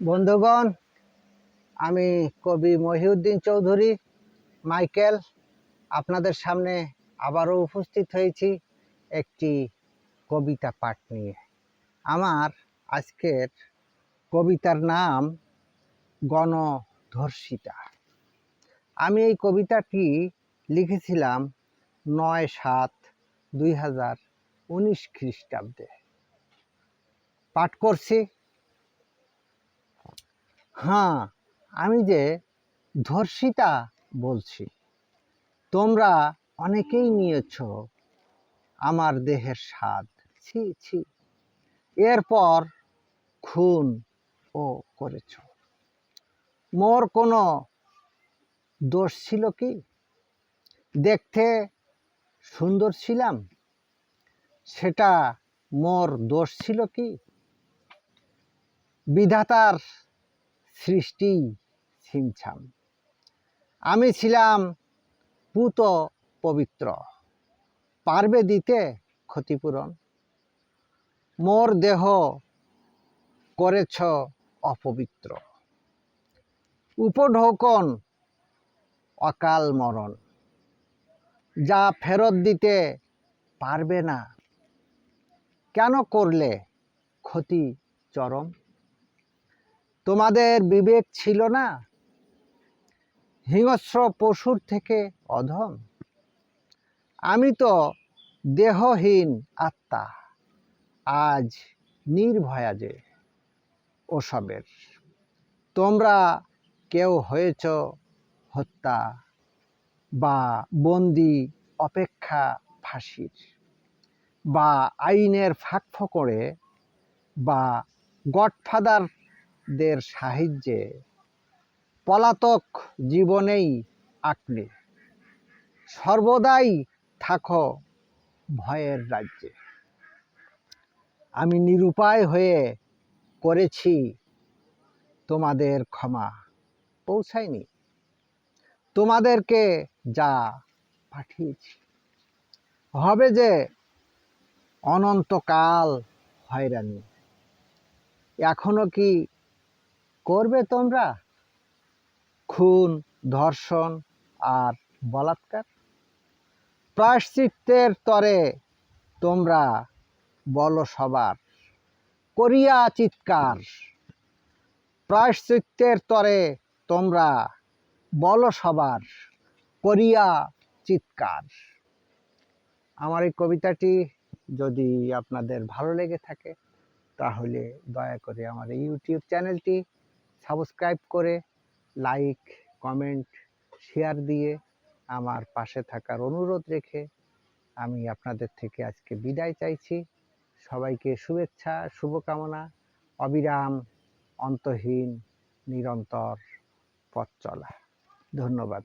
বন্ধুগণ, আমি কবি মহিউদ্দিন চৌধুরী, মাইকেল, আপনাদের সামনে আবারও উপস্থিত হয়েছি একটি কবিতা পাঠ নিয়ে। আমার আজকের কবিতার নাম গণধর্ষিতা। আমি এই কবিতাটি লিখেছিলাম নয় সাত দুই হাজার উনিশ খ্রিস্টাব্দে। পাঠ করছি। হ্যাঁ আমি যে ধর্ষিতা বলছি, তোমরা অনেকেই নিয়েছ আমার দেহের স্বাদ। ছি ছি। এরপর খুন ও করেছ। মোর কোনো দোষ ছিল কি? দেখতে সুন্দর ছিলাম, সেটা মোর দোষ ছিল কি? বিধাতার সৃষ্টি ছিমছাম। আমি ছিলাম পুত পবিত্র। পারবে দিতে ক্ষতিপূরণ। মোর দেহ করেছ অপবিত্র। উপঢৌকন অকাল মরণ। যা ফেরত দিতে পারবে না। কেন করলে ক্ষতি চরম? তোমাদের বিবেক ছিল না? হিংস্র পশুর থেকে অধম। আমি তো দেহহীন আত্মা, আজ নির্ভয়া যে ওসবের। তোমরা কেউ হয়েছ হত্যা বা বন্দি অপেক্ষা ফাঁসির বা আইনের ফাঁক করে বা গডফাদারদের সাহায্যে পলাতক জীবনেই আঁকড়ে সর্বদাই থাকো ভয়ের রাজ্যে। আমি নিরুপায় হয়ে করেছি, তোমাদের ক্ষমা পৌঁছায়নি। তোমাদেরকে যা পাঠিয়েছি। হবে যে অনন্তকাল হয়রানি। এখনও কি করবে তোমরা? খুন, ধর্ষণ আর বলাৎকার? প্রায়শ্চিত্তের তরে তোমরা বলো সবার, করিয়া চিৎকার। প্রায়শ্চিত্তের তরে তোমরা বলো সবার, করিয়া চিৎকার। আমার এই কবিতাটি যদি আপনাদের ভালো লেগে থাকে, তাহলে দয়া করে আমার এই ইউটিউব চ্যানেলটি সাবস্ক্রাইব করে লাইক কমেন্ট শেয়ার দিয়ে আমার পাশে থাকার অনুরোধ রেখে আমি আপনাদের থেকে আজকে বিদায় চাইছি। সবাইকে শুভেচ্ছা, শুভকামনা, অবিরাম, অন্তহীন, নিরন্তর পথ চলা। ধন্যবাদ।